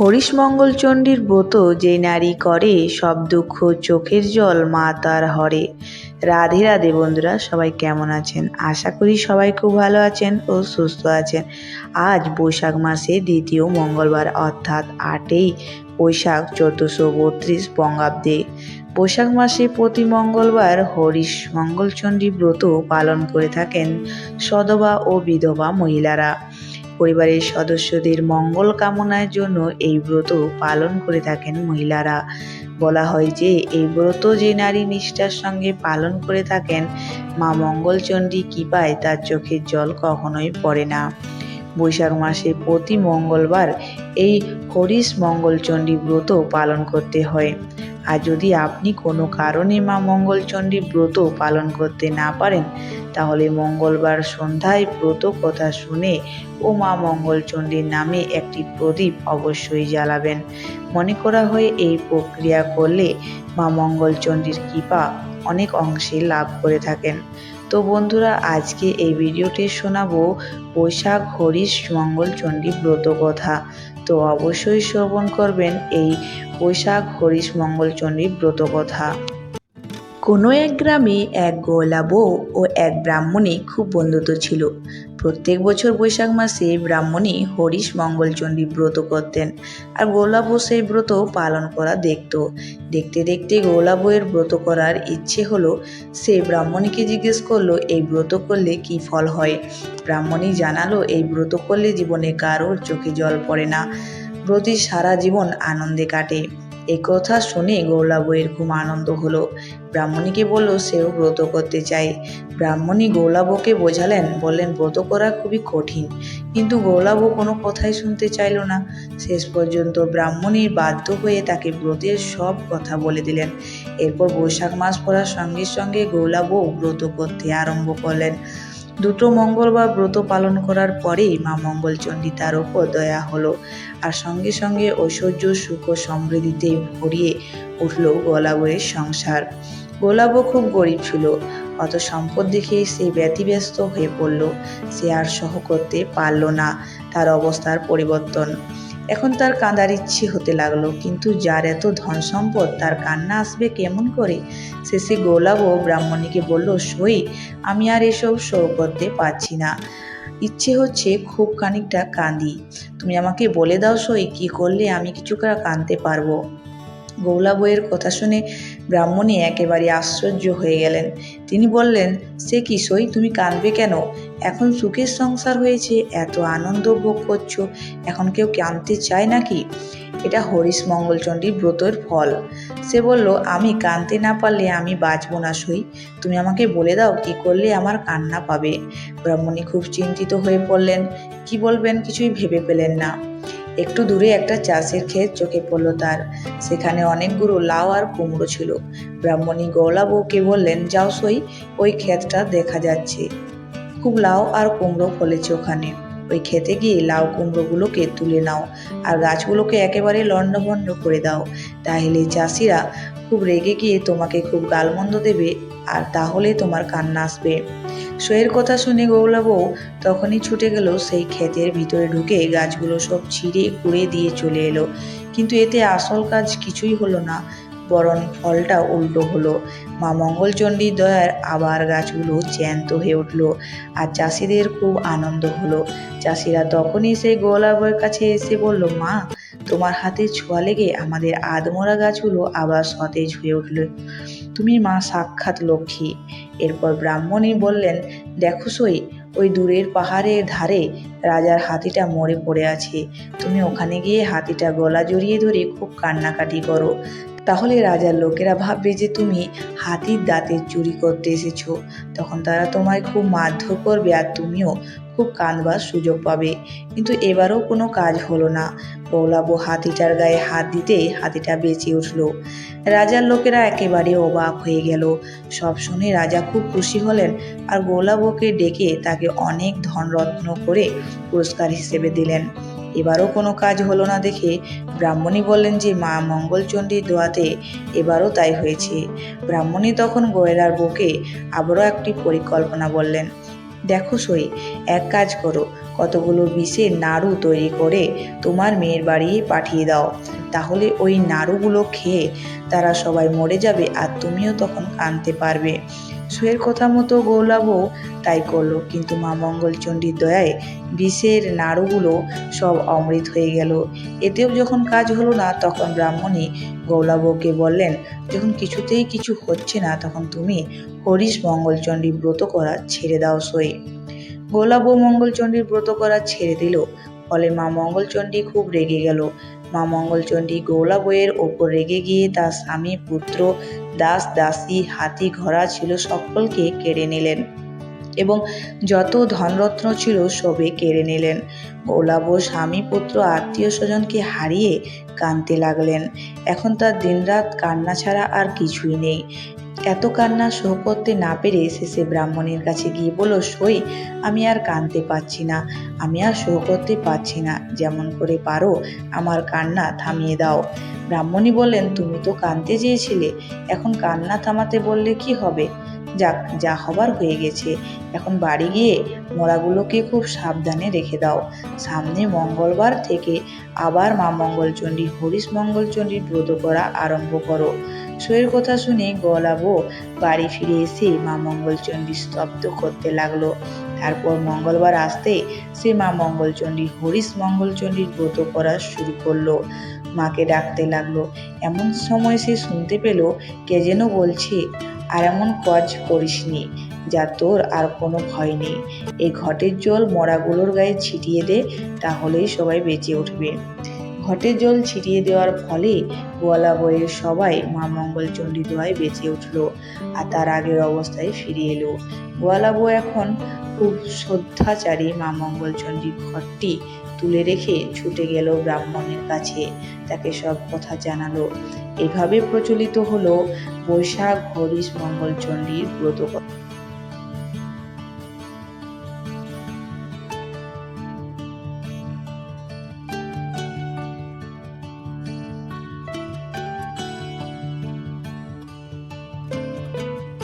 হরিশমঙ্গলচণ্ডীর ব্রত যে নারী করে, সব দুঃখ চোখের জল মা তার হরে। রাধে রাধে বন্ধুরা, সবাই কেমন আছেন? আশা করি সবাই খুব ভালো আছেন ও সুস্থ আছেন। আজ বৈশাখ মাসে দ্বিতীয় মঙ্গলবার, অর্থাৎ আটই বৈশাখ চোদ্দোশো বত্রিশ বঙ্গাব্দে। বৈশাখ মাসে প্রতি মঙ্গলবার হরিশ মঙ্গলচণ্ডী ব্রত পালন করে থাকেন সধবা ও বিধবা মহিলারা। পরিবারের সদস্যদের মঙ্গল কামনার জন্য এই ব্রত পালন করে থাকেন মহিলারা। বলা হয় যে, এই ব্রত যে নারী নিষ্ঠার সঙ্গে পালন করে থাকেন, মা মঙ্গলচণ্ডী কৃপায় তার চোখের জল কখনোই পড়ে না। বৈশাখ মাসে প্রতি মঙ্গলবার এই হরিশ মঙ্গলচণ্ডী ব্রত পালন করতে হয়। আর যদি আপনি কোনো কারণে মা মঙ্গলচণ্ডী ব্রত পালন করতে না পারেন তাহলে মঙ্গলবার সন্ধ্যায় ব্রত কথা শুনে ও মা মঙ্গলচণ্ডীর নামে একটি প্রদীপ অবশ্যই জ্বালাবেন। মনে করা হয় এই প্রক্রিয়া করলে মা মঙ্গলচণ্ডীর কৃপা অনেক অংশে লাভ করে থাকেন। তো বন্ধুরা, আজকে এই ভিডিওটি শোনাবো বৈশাখ, হরিশ, মঙ্গলচণ্ডী ব্রত কথা। তো অবশ্যই শ্রবণ করবেন এই বৈশাখ, হরিশ, মঙ্গলচণ্ডী ব্রত কথা। কোনো এক গ্রামে এক গোলা বউ ও এক ব্রাহ্মণী খুব বন্ধুত্ব ছিল। প্রত্যেক বছর বৈশাখ মাসে ব্রাহ্মণী হরিশ মঙ্গলচণ্ডী ব্রত করতেন আর গোলা বউ সেই ব্রত পালন করা দেখত। দেখতে দেখতে গোলা বউয়ের ব্রত করার ইচ্ছে হলো, সে ব্রাহ্মণীকে জিজ্ঞেস করল, এই ব্রত করলে কি ফল হয়? ব্রাহ্মণী জানালো, এই ব্রত করলে জীবনে কারোর চোখে জল পড়ে না। ব্রতী সারা জীবন আনন্দে কাটে। এই কথা শুনে গৌলা বইয়ের খুব আনন্দ হলো। ব্রাহ্মণীকে বলল, সেও ব্রত করতে চায়। ব্রাহ্মণী গৌলাবকে বোঝালেন, বললেন, ব্রত করা খুবই কঠিন। কিন্তু গৌলাব কোনো কথাই শুনতে চাইল না। শেষ পর্যন্ত ব্রাহ্মণী বাধ্য হয়ে তাকে ব্রতের সব কথা বলে দিলেন। এরপর বৈশাখ মাস পড়ার সঙ্গে সঙ্গে গৌলাব ব্রত করতে আরম্ভ করলেন। দুটো মঙ্গলবার ব্রত পালন করার পরেই মা মঙ্গলচণ্ডী তার ওপর দয়া হলো আর সঙ্গে সঙ্গে ঐশ্বর্য, সুখ সমৃদ্ধিতে ভরিয়ে উঠল গোলাবয়ের সংসার। গোলাব খুব গরিব ছিল, অত সম্পদ দেখে সে ব্যতিব্যস্ত হয়ে পড়ল। সে আর সহ করতে পারল না, তার অবস্থার পরিবর্তন। এখন তার কাঁদার ইচ্ছে হতে লাগল, কিন্তু যার এত ধন সম্পদ, তার কান্না আসবে কেমন করে? শেষে গোলাব ব্রাহ্মণীকে বলল, সই, আমি আর এসব শো করতে পারছি না। ইচ্ছে হচ্ছে খুব খানিকটা কাঁদি। তুমি আমাকে বলে দাও সই, কী করলে আমি কিছুটা কাঁদতে পারব? গৌলা বইয়ের কথা শুনে ব্রাহ্মণী একেবারে আশ্চর্য হয়ে গেলেন। তিনি বললেন, সে কি সই? তুমি কাঁদবে কেন? এখন সুখের সংসার হয়েছে, এত আনন্দ ভোগ করছ, এখন কেউ কাঁদতে চায় নাকি? এটা হরিশ মঙ্গলচণ্ডীর ব্রতর ফল। সে বলল, আমি কাঁদতে না পারলে আমি বাঁচব না সই। তুমি আমাকে বলে দাও কি করলে আমার কান্না পাবে? ব্রাহ্মণী খুব চিন্তিত হয়ে পড়লেন কি বলবেন? কিছুই ভেবে পেলেন না। একটু দূরে একটা চাষের ক্ষেত চোখে পড়ল তার। সেখানে অনেকগুলো লাউ আর কুমড়ো ছিল। ব্রাহ্মণী গৌলা বউকে বললেন, যাও সই, ওই ক্ষেতটা দেখা যাচ্ছে। খুব লাউ আর কুমড়ো ফলেছে ওখানে। ওই খেতে গিয়ে লাউ কুমড়োগুলোকে তুলে নাও আর গাছগুলোকে একেবারে লণ্ডভণ্ড করে দাও। তাহলে চাষিরা খুব রেগে গিয়ে তোমাকে খুব গালমন্দ দেবে আর তাহলে তোমার কান্না আসবে। সইয়ের কথা শুনে গৌলা বউ তখনই ছুটে গেল, সেই ক্ষেতের ভিতরে ঢুকে গাছগুলো সব ছিঁড়ে কুড়ে দিয়ে চলে এলো। কিন্তু এতে আসল কাজ কিছুই হলো না, বরং ফলটা উল্টো হলো। মা মঙ্গলচণ্ডীর দয়ার আবার গাছগুলো চ্যান্ত হয়ে উঠল আর চাষিদের খুব আনন্দ হলো। চাষিরা তখনই সেই গোলা বইয়ের কাছে এসে বলল, মা, তোমার হাতে ছোঁয়া লেগে আমাদের আদমরা গাছগুলো আবার সতেজ হয়ে উঠল। তুমি মা সাক্ষাৎ লক্ষ্মী। এরপর ব্রাহ্মণী বললেন, দেখো সই, ওই দূরের পাহাড়ের ধারে রাজার হাতিটা মরে পড়ে আছে। তুমি ওখানে গিয়ে হাতিটা গলা জড়িয়ে ধরে খুব কান্নাকাটি করো। তাহলে রাজার লোকেরা ভাববে যে তুমি হাতির দাঁতের চুরি করতে এসেছ। তখন তারা তোমায় খুব মারধর করবে আর তুমিও খুব কাঁদবার সুযোগ পাবে। কিন্তু এবারও কোনো কাজ হলো না। বৌলাবু হাতিটার গায়ে হাত দিতেই হাতিটা বেঁচে উঠল। রাজার লোকেরা একেবারে অবাক হয়ে গেল। সব শুনে রাজা খুব খুশি হলেন আর গোলাবকে ডেকে তাকে অনেক ধনরত্ন করে পুরস্কার হিসেবে দিলেন। এবারও কোনো কাজ হলো না দেখে ব্রাহ্মণী বললেন যে মা মঙ্গলচণ্ডীর দোয়াতে এবারও তাই হয়েছে। ব্রাহ্মণী তখন গয়লার বউকে আবারও একটি পরিকল্পনা বললেন, দেখো সই, এক কাজ করো, কতগুলো বিষের নাড়ু তৈরি করে তোমার মেয়ের বাড়ি পাঠিয়ে দাও। তাহলে ওই নাড়ুগুলো খেয়ে তারা সবাই মরে যাবে আর তুমিও তখন কানতে পারবে। সুয়ের কথা মতো গৌলাবও তাই করল, কিন্তু মা মঙ্গলচণ্ডীর দয়ায় বিষের নাড়ুগুলো সব অমৃত হয়ে গেল। এতেও যখন কাজ হলো না, তখন ব্রাহ্মণী গৌলাবকে বললেন, যখন কিছুতেই কিছু হচ্ছে না, তখন তুমি হরিশ মঙ্গলচণ্ডী ব্রত করা ছেড়ে দাও সই। গোলাব মঙ্গলচণ্ডীর ব্রত করা ছেড়ে দিল, ফলে মা মঙ্গলচণ্ডী খুব রেগে গেল। মা মঙ্গলচণ্ডী গৌলা বইয়ের ওপর রেগে গিয়ে তার স্বামী, পুত্র, দাস, দাসী, হাতি, ঘোড়া ছিল সকলকে কেড়ে নিলেন এবং যত ধনরত্ন ছিল সবে কেড়ে নিলেন। গৌলাব স্বামী, পুত্র, আত্মীয় স্বজনকে হারিয়ে কাঁদতে লাগলেন। এখন তার দিনরাত কান্না ছাড়া আর কিছুই নেই। এত কান্না সহ করতে না পেরে শেষে ব্রাহ্মণের কাছে গিয়ে বলল, সই, আমি আর কাঁদতে পারছি না, আমি আর সহ করতে পারছি না। যেমন করে পারো, আমার কান্না থামিয়ে দাও। ব্রাহ্মণী বললেন, তুমি তো কাঁদতে চেয়েছিলে, এখন কান্না থামাতে বললে কি হবে? যাক, যা হবার হয়ে গেছে। এখন বাড়ি গিয়ে মোড়াগুলোকে খুব সাবধানে রেখে দাও। সামনে মঙ্গলবার থেকে আবার মা মঙ্গলচণ্ডী, হরিশ মঙ্গলচণ্ডীর ব্রত করা আরম্ভ করো। সইয়ের কথা শুনে গলাবো। বাড়ি ফিরে এসে মা মঙ্গলচণ্ডী স্তব্ধ করতে লাগল। তারপর মঙ্গলবার আসতে সে মা মঙ্গলচণ্ডী হরিশ মঙ্গলচণ্ডীর ব্রত করা শুরু করল। মাকে ডাকতে লাগল। এমন সময় সে শুনতে পেল, কে যেন বলছে, আর এমন কাজ করিসনি, যা তোর আর কোনো ভয় নেই। এই ঘটের জল মরাগুলোর গায়ে ছিটিয়ে দে, তাহলেই সবাই বেঁচে উঠবে। ঘটের জল ছিটিয়ে দেওয়ার ফলে গোয়ালা বইয়ের সবাই মা মঙ্গলচণ্ডী দোয়ায় বেঁচে উঠল আর তার আগের অবস্থায় ফিরে এলো। গোয়ালা বউ এখন খুব শ্রদ্ধাচারী মা মঙ্গলচণ্ডী ঘরটি তুলে রেখে ছুটে গেল ব্রাহ্মণের কাছে। তাকে সব কথা জানালো। এভাবে প্রচলিত হলো বৈশাখ, হরিশ, মঙ্গলচণ্ডীর ব্রত